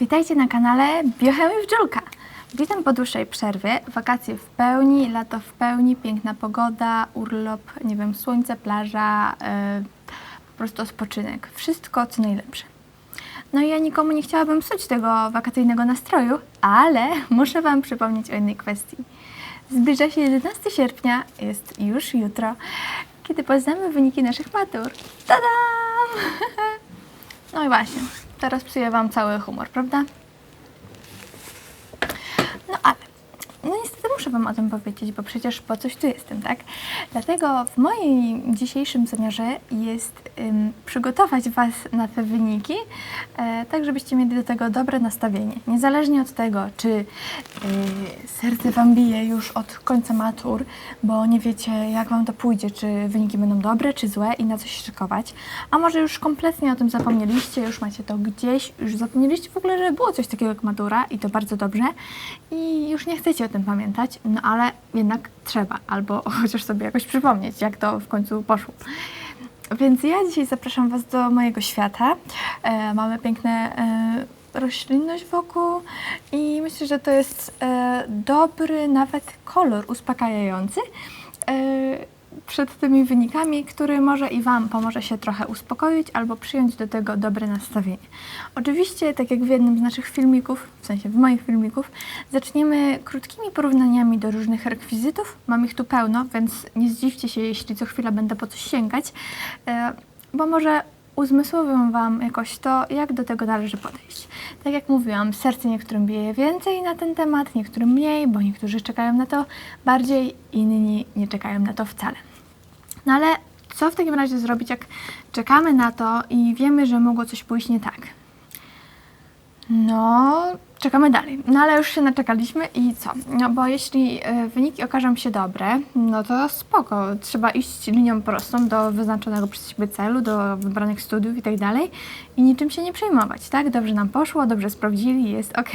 Witajcie na kanale Biochemii Wdziulka. Witam po dłuższej przerwie. Wakacje w pełni, lato w pełni, piękna pogoda, urlop, nie wiem, słońce, plaża, yy, po prostu spoczynek. Wszystko co najlepsze. No i ja nikomu nie chciałabym psuć tego wakacyjnego nastroju, ale muszę Wam przypomnieć o jednej kwestii. Zbliża się 11 sierpnia, jest już jutro, kiedy poznamy wyniki naszych matur. Tadam! No i właśnie, teraz psuję Wam cały humor, prawda? No ale, no niestety muszę Wam o tym powiedzieć, bo przecież po coś tu jestem, tak? Dlatego w moim dzisiejszym zamiarze jest ym, przygotować Was na te wyniki, e, tak żebyście mieli do tego dobre nastawienie. Niezależnie od tego, czy y, serce Wam bije już od końca matur, bo nie wiecie jak Wam to pójdzie, czy wyniki będą dobre, czy złe i na coś szykować, a może już kompletnie o tym zapomnieliście, już macie to gdzieś, już zapomnieliście w ogóle, że było coś takiego jak matura i to bardzo dobrze i już nie chcecie o tym pamiętać, no ale jednak trzeba, albo chociaż sobie jakoś przypomnieć, jak to w końcu poszło. Więc ja dzisiaj zapraszam Was do mojego świata. E, mamy piękne e, roślinność wokół i myślę, że to jest e, dobry nawet kolor uspokajający e, przed tymi wynikami, który może i Wam pomoże się trochę uspokoić albo przyjąć do tego dobre nastawienie. Oczywiście, tak jak w jednym z naszych filmików, w sensie w moich filmików, zaczniemy krótkimi porównaniami do różnych rekwizytów. Mam ich tu pełno, więc nie zdziwcie się, jeśli co chwila będę po coś sięgać, e, bo może uzmysłowią Wam jakoś to, jak do tego należy podejść. Tak jak mówiłam, serce niektórym bije więcej na ten temat, niektórym mniej, bo niektórzy czekają na to bardziej, inni nie czekają na to wcale. No ale co w takim razie zrobić, jak czekamy na to i wiemy, że mogło coś pójść nie tak? No, czekamy dalej. No ale już się naczekaliśmy i co? No bo jeśli e, wyniki okażą się dobre, no to spoko. Trzeba iść linią prostą do wyznaczonego przez siebie celu, do wybranych studiów i tak dalej i niczym się nie przejmować, tak? Dobrze nam poszło, dobrze sprawdzili, jest ok.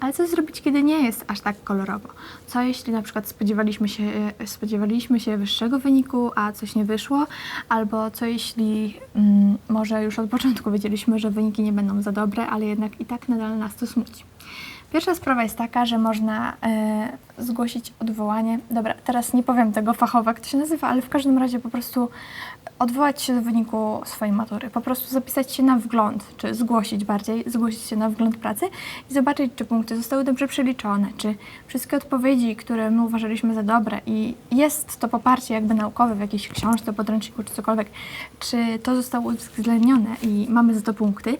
Ale co zrobić, kiedy nie jest aż tak kolorowo? Co jeśli na przykład spodziewaliśmy się, e, spodziewaliśmy się wyższego wyniku, a coś nie wyszło? Albo co jeśli mm, może już od początku wiedzieliśmy, że wyniki nie będą za dobre, ale jednak i tak nadal nas to smuci? Pierwsza sprawa jest taka, że można e, zgłosić odwołanie. Dobra, teraz nie powiem tego fachowo, jak to się nazywa, ale w każdym razie po prostu odwołać się do wyniku swojej matury. Po prostu zapisać się na wgląd, czy zgłosić bardziej, zgłosić się na wgląd pracy i zobaczyć, czy punkty zostały dobrze przeliczone, czy wszystkie odpowiedzi, które my uważaliśmy za dobre i jest to poparcie jakby naukowe w jakiejś książce, podręczniku czy cokolwiek, czy to zostało uwzględnione i mamy za to punkty.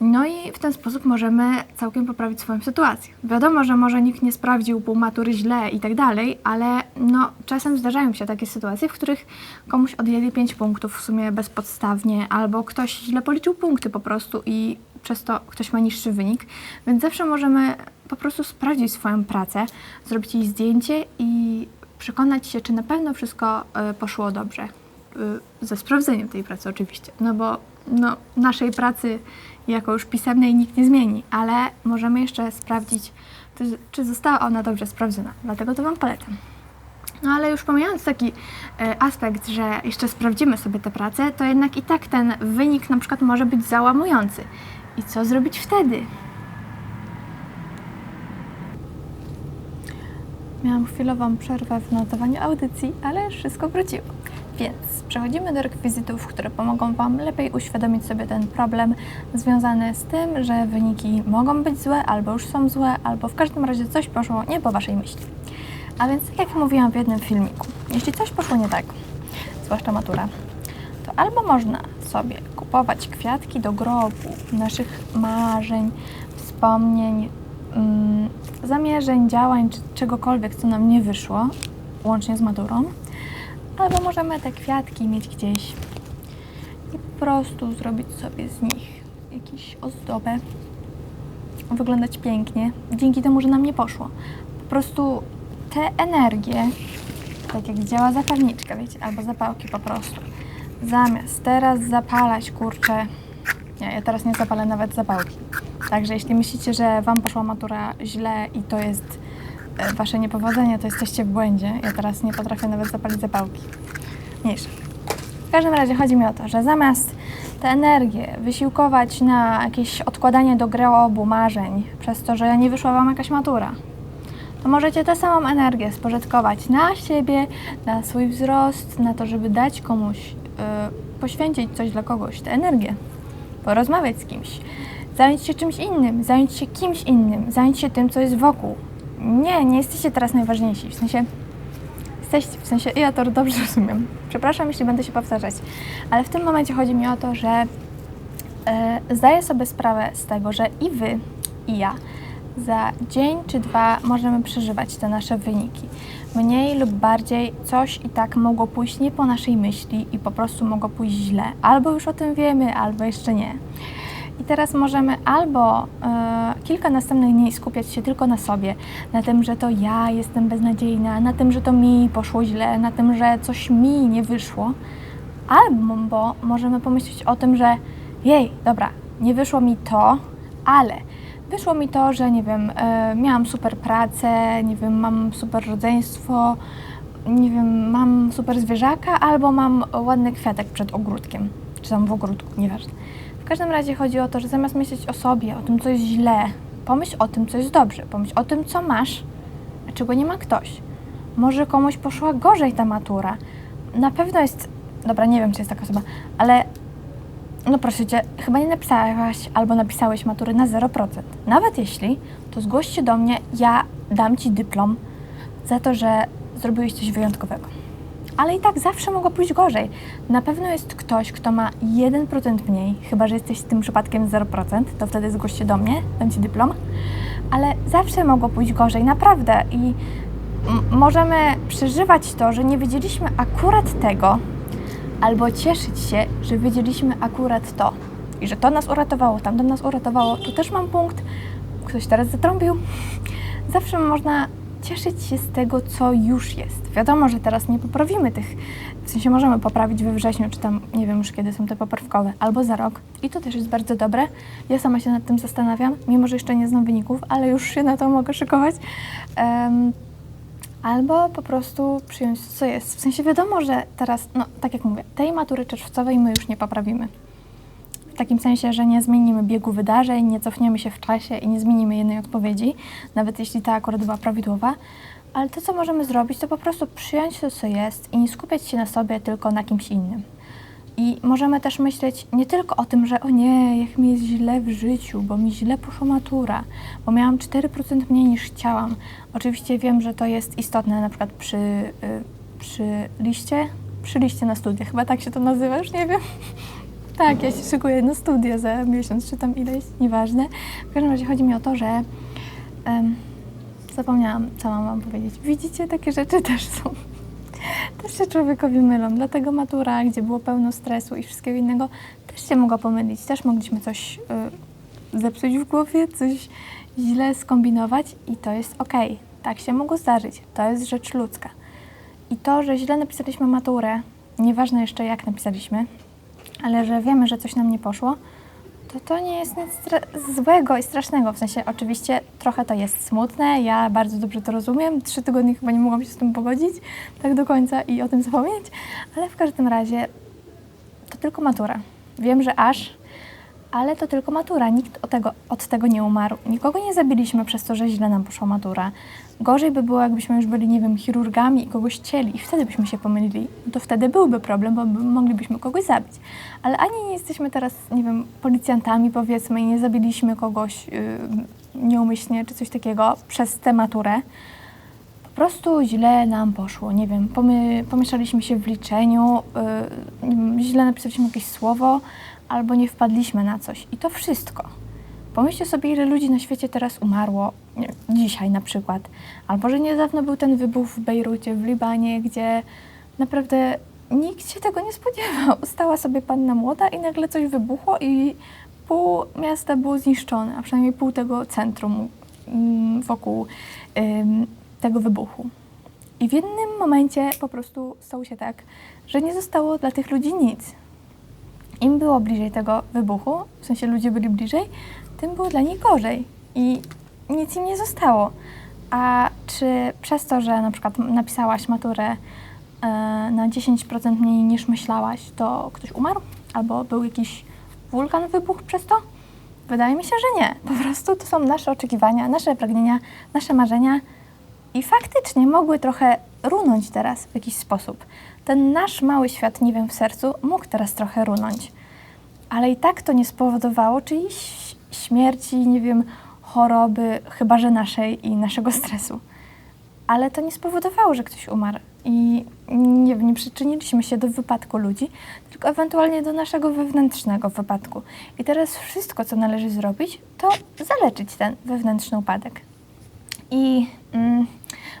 No i w ten sposób możemy całkiem poprawić swoją sytuację. Wiadomo, że może nikt nie sprawdził pół matury źle i tak dalej, ale no, czasem zdarzają się takie sytuacje, w których komuś odjęli 5 punktów w sumie bezpodstawnie, albo ktoś źle policzył punkty po prostu i przez to ktoś ma niższy wynik, więc zawsze możemy po prostu sprawdzić swoją pracę, zrobić jej zdjęcie i przekonać się, czy na pewno wszystko y, poszło dobrze. Y, ze sprawdzeniem tej pracy oczywiście, no bo no, naszej pracy jako już pisemnej nikt nie zmieni, ale możemy jeszcze sprawdzić, czy, została ona dobrze sprawdzona. Dlatego to Wam polecam. No ale już pomijając taki e, aspekt, że jeszcze sprawdzimy sobie tę pracę, to jednak i tak ten wynik na przykład może być załamujący. I co zrobić wtedy? Miałam chwilową przerwę w notowaniu audycji, ale wszystko wróciło. Więc przechodzimy do rekwizytów, które pomogą Wam lepiej uświadomić sobie ten problem związany z tym, że wyniki mogą być złe, albo już są złe, albo w każdym razie coś poszło nie po Waszej myśli. A więc, tak jak mówiłam w jednym filmiku, jeśli coś poszło nie tak, zwłaszcza matura, to albo można sobie kupować kwiatki do grobu naszych marzeń, wspomnień, mm, zamierzeń, działań, czy czegokolwiek, co nam nie wyszło, łącznie z maturą, albo możemy te kwiatki mieć gdzieś i po prostu zrobić sobie z nich jakąś ozdobę, wyglądać pięknie, dzięki temu, że nam nie poszło. Po prostu te energie, tak jak działa zapalniczka, wiecie, albo zapałki po prostu, zamiast teraz zapalać, kurczę, nie, ja teraz nie zapalę nawet zapałki. Także jeśli myślicie, że Wam poszła matura źle i to jest Wasze niepowodzenie, to jesteście w błędzie. Ja teraz nie potrafię nawet zapalić zapałki. Mniejsza. W każdym razie chodzi mi o to, że zamiast tę energię wysiłkować na jakieś odkładanie do grobu marzeń, przez to, że nie wyszła Wam jakaś matura, to możecie tę samą energię spożytkować na siebie, na swój wzrost, na to, żeby dać komuś, yy, poświęcić coś dla kogoś, tę energię, porozmawiać z kimś, zająć się czymś innym, zająć się kimś innym, zająć się tym, co jest wokół. Nie, nie jesteście teraz najważniejsi, w sensie jesteście, w sensie ja to dobrze rozumiem. Przepraszam, jeśli będę się powtarzać, ale w tym momencie chodzi mi o to, że e, zdaję sobie sprawę z tego, że i wy, i ja za dzień czy dwa możemy przeżywać te nasze wyniki. Mniej lub bardziej coś i tak mogło pójść nie po naszej myśli i po prostu mogło pójść źle. Albo już o tym wiemy, albo jeszcze nie. Teraz możemy albo e, kilka następnych dni skupiać się tylko na sobie, na tym, że to ja jestem beznadziejna, na tym, że to mi poszło źle, na tym, że coś mi nie wyszło, albo możemy pomyśleć o tym, że jej, dobra, nie wyszło mi to, ale wyszło mi to, że nie wiem, e, miałam super pracę, nie wiem, mam super rodzeństwo, nie wiem, mam super zwierzaka, albo mam ładny kwiatek przed ogródkiem, czy tam w ogródku, nieważne. W każdym razie chodzi o to, że zamiast myśleć o sobie, o tym, co jest źle, pomyśl o tym, co jest dobrze, pomyśl o tym, co masz, a czego nie ma ktoś. Może komuś poszła gorzej ta matura. Na pewno jest, dobra, nie wiem, czy jest taka osoba, ale no proszę Cię, chyba nie napisałaś albo napisałeś matury na 0%. Nawet jeśli, to zgłoś się do mnie, ja dam Ci dyplom za to, że zrobiłeś coś wyjątkowego. Ale i tak zawsze mogło pójść gorzej. Na pewno jest ktoś, kto ma 1% mniej, chyba że jesteś tym przypadkiem 0%, to wtedy zgłoś się do mnie, dam Ci dyplom. Ale zawsze mogło pójść gorzej, naprawdę. I możemy przeżywać to, że nie wiedzieliśmy akurat tego, albo cieszyć się, że wiedzieliśmy akurat to i że to nas uratowało, tamto nas uratowało, tu też mam punkt, ktoś teraz zatrąbił. Zawsze można cieszyć się z tego, co już jest. Wiadomo, że teraz nie poprawimy tych, w sensie możemy poprawić we wrześniu, czy tam nie wiem już kiedy są te poprawkowe, albo za rok i to też jest bardzo dobre. Ja sama się nad tym zastanawiam, mimo że jeszcze nie znam wyników, ale już się na to mogę szykować. Em, Albo po prostu przyjąć co jest. W sensie wiadomo, że teraz, no tak jak mówię, tej matury czerwcowej my już nie poprawimy. Takim sensie, że nie zmienimy biegu wydarzeń, nie cofniemy się w czasie i nie zmienimy jednej odpowiedzi, nawet jeśli ta akurat była prawidłowa. Ale to, co możemy zrobić, to po prostu przyjąć to, co jest i nie skupiać się na sobie, tylko na kimś innym. I możemy też myśleć nie tylko o tym, że o nie, jak mi jest źle w życiu, bo mi źle poszła matura, bo miałam 4% mniej niż chciałam. Oczywiście wiem, że to jest istotne na przykład przy, y, przy liście, przy liście na studia, chyba tak się to nazywa, już nie wiem. Tak, ja się szykuję na studia za miesiąc, czy tam ileś, nieważne. W każdym razie chodzi mi o to, że zapomniałam, co mam wam powiedzieć. Widzicie, takie rzeczy też są. Też się człowiekowi mylą, dlatego matura, gdzie było pełno stresu i wszystkiego innego, też się mogła pomylić. Też mogliśmy coś y, zepsuć w głowie, coś źle skombinować i to jest okej. Tak się mogło zdarzyć. To jest rzecz ludzka. I to, że źle napisaliśmy maturę, nieważne jeszcze jak napisaliśmy, ale że wiemy, że coś nam nie poszło, to to nie jest nic złego i strasznego. W sensie oczywiście trochę to jest smutne, ja bardzo dobrze to rozumiem. Trzy tygodnie chyba nie mogłam się z tym pogodzić tak do końca i o tym zapomnieć, ale w każdym razie to tylko matura. Wiem, że aż, ale to tylko matura. Nikt od tego, od tego nie umarł. Nikogo nie zabiliśmy przez to, że źle nam poszła matura. Gorzej by było, jakbyśmy już byli, nie wiem, chirurgami i kogoś cieli i wtedy byśmy się pomylili. No to wtedy byłby problem, bo by- moglibyśmy kogoś zabić. Ale ani nie jesteśmy teraz, nie wiem, policjantami powiedzmy i nie zabiliśmy kogoś yy, nieumyślnie czy coś takiego przez tę maturę. Po prostu źle nam poszło, nie wiem, pomy, pomieszaliśmy się w liczeniu, yy, źle napisaliśmy jakieś słowo albo nie wpadliśmy na coś. I to wszystko. Pomyślcie sobie, ile ludzi na świecie teraz umarło, nie, dzisiaj na przykład. Albo że niedawno był ten wybuch w Bejrucie, w Libanie, gdzie naprawdę nikt się tego nie spodziewał. Stała sobie panna młoda i nagle coś wybuchło i pół miasta było zniszczone, a przynajmniej pół tego centrum mm, wokół ym, tego wybuchu. I w jednym momencie po prostu stało się tak, że nie zostało dla tych ludzi nic. Im było bliżej tego wybuchu, w sensie ludzie byli bliżej, tym było dla nich gorzej i nic im nie zostało. A czy przez to, że na przykład napisałaś maturę e, na 10% mniej niż myślałaś, to ktoś umarł? Albo był jakiś wulkan wybuchł przez to? Wydaje mi się, że nie. Po prostu to są nasze oczekiwania, nasze pragnienia, nasze marzenia i faktycznie mogły trochę runąć teraz w jakiś sposób. Ten nasz mały świat, nie wiem, w sercu mógł teraz trochę runąć. Ale i tak to nie spowodowało czyjejś śmierci, nie wiem, choroby, chyba że naszej i naszego stresu. Ale to nie spowodowało, że ktoś umarł. I nie, nie przyczyniliśmy się do wypadku ludzi, tylko ewentualnie do naszego wewnętrznego wypadku. I teraz wszystko, co należy zrobić, to zaleczyć ten wewnętrzny upadek. I mm,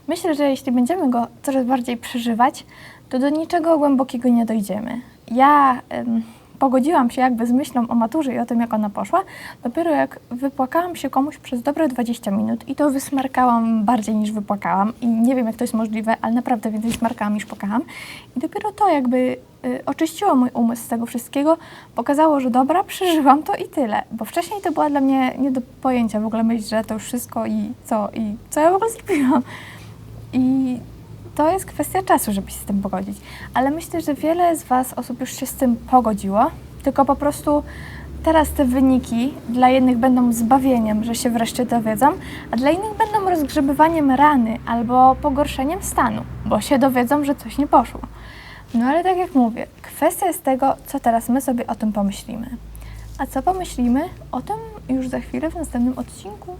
myślę, że jeśli będziemy go coraz bardziej przeżywać, to do niczego głębokiego nie dojdziemy. Ja em, pogodziłam się jakby z myślą o maturze i o tym, jak ona poszła, dopiero jak wypłakałam się komuś przez dobre 20 minut i to wysmarkałam bardziej niż wypłakałam i nie wiem, jak to jest możliwe, ale naprawdę więcej smarkałam niż płakałam. I dopiero to jakby y, oczyściło mój umysł z tego wszystkiego, pokazało, że dobra, przeżyłam to i tyle, bo wcześniej to była dla mnie nie do pojęcia w ogóle myśl, że to już wszystko i co, i co ja w ogóle zrobiłam. I to jest kwestia czasu, żeby się z tym pogodzić. Ale myślę, że wiele z Was osób już się z tym pogodziło, tylko po prostu teraz te wyniki dla jednych będą zbawieniem, że się wreszcie dowiedzą, a dla innych będą rozgrzebywaniem rany albo pogorszeniem stanu, bo się dowiedzą, że coś nie poszło. No ale tak jak mówię, kwestia jest tego, co teraz my sobie o tym pomyślimy. A co pomyślimy, o tym już za chwilę w następnym odcinku.